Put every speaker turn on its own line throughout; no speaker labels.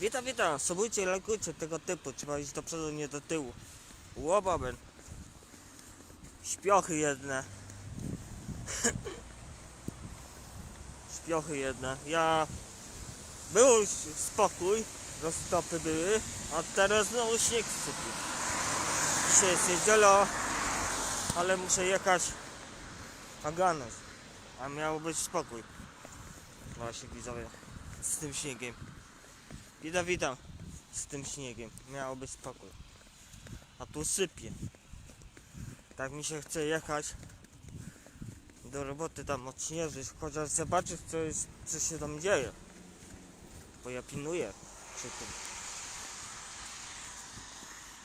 Witam, witam, subujcie, lajkujcie tego typu, trzeba iść do przodu, nie do tyłu. Łobaben. Śpiochy jedne. Śpiochy jedne. Ja... Był spokój, roztopy były, a teraz znowu śnieg sypie. Dzisiaj jest niedziela, ale muszę jechać ogarnąć, a miał być spokój. Właśnie widzowie, z tym śniegiem. Witam, witam. Z tym śniegiem. Miało być spokój. A tu sypie. Tak mi się chce jechać do roboty tam odśnieżyć, chociaż zobaczyć co, jest, co się tam dzieje. Bo ja pilnuję przy tym.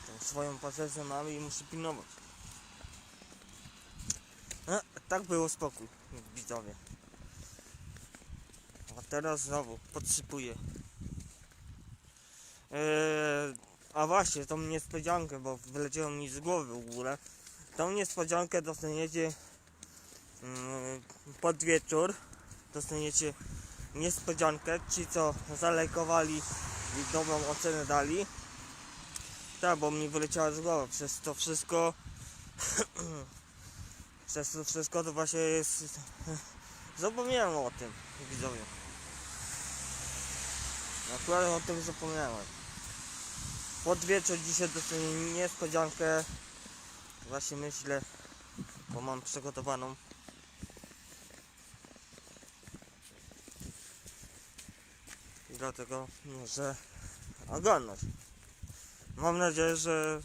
Tą swoją pazerkę mam i muszę pilnować. No, tak było spokój, widzowie. A teraz znowu podsypuję. Eee, a właśnie, tą niespodziankę, bo wyleciało mi z głowy w ogóle. Tą niespodziankę dostaniecie mm, pod wieczór. Dostaniecie niespodziankę. Ci, co zalajkowali i dobrą ocenę dali. Tak, bo mi wyleciała z głowy. Przez to wszystko. przez to wszystko to właśnie jest. Zapomniałem o tym, widzowie. Akurat o tym zapomniałem. Pod wieczór dzisiaj dostanie niespodziankę. Właśnie myślę, bo mam przygotowaną. I dlatego muszę ogarnąć. Mam nadzieję, że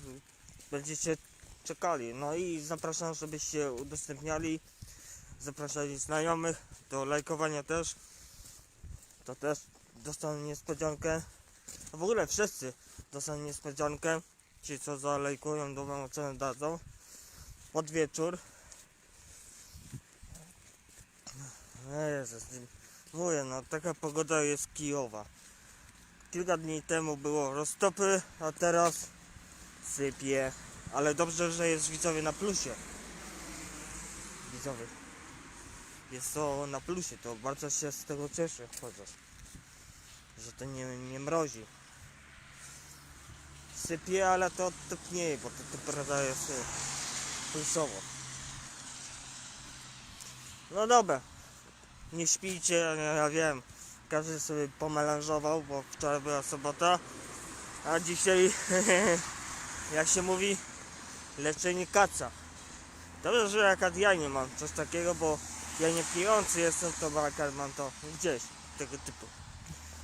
będziecie czekali. No i zapraszam, żebyście udostępniali. Zapraszali znajomych do lajkowania też. To też dostaną niespodziankę. A w ogóle wszyscy dostaną niespodziankę. Ci co zalajkują, dobrą ocenę dadzą. Pod wieczór. Jezus, mówię, no taka pogoda jest kijowa. Kilka dni temu było roztopy, a teraz sypie. Ale dobrze, że jest widzowie na plusie. Widzowie. Jest to na plusie, to bardzo się z tego cieszę chociaż że to nie, nie mrozi. Sypie, ale to topnieje, bo to temperatura jest pulsowo. No dobra, nie śpijcie, ja, wiem, każdy sobie pomelanżował, bo wczoraj była sobota, a dzisiaj, jak się mówi, leczenie kaca. Dobrze, że akurat ja nie mam coś takiego, bo ja nie pijący jestem, to akurat mam to gdzieś, tego typu.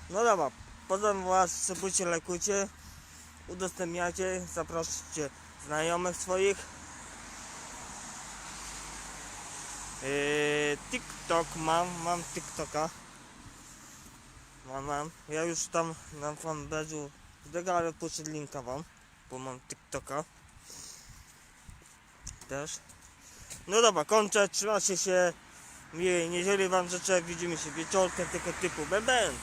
No dobra, potem was subujcie, lajkujcie, udostępniacie, zapraszcie znajomych swoich. Yy, TikTok mam, mam TikToka. Mam, mam. Ja już tam na fanpage'u tego, ale puszczę linka wam, bo mam TikToka. Też. No dobra, kończę, trzymajcie się. Miłej niedzieli wam życzę, widzimy się wieczorkiem, tylko typu bęben.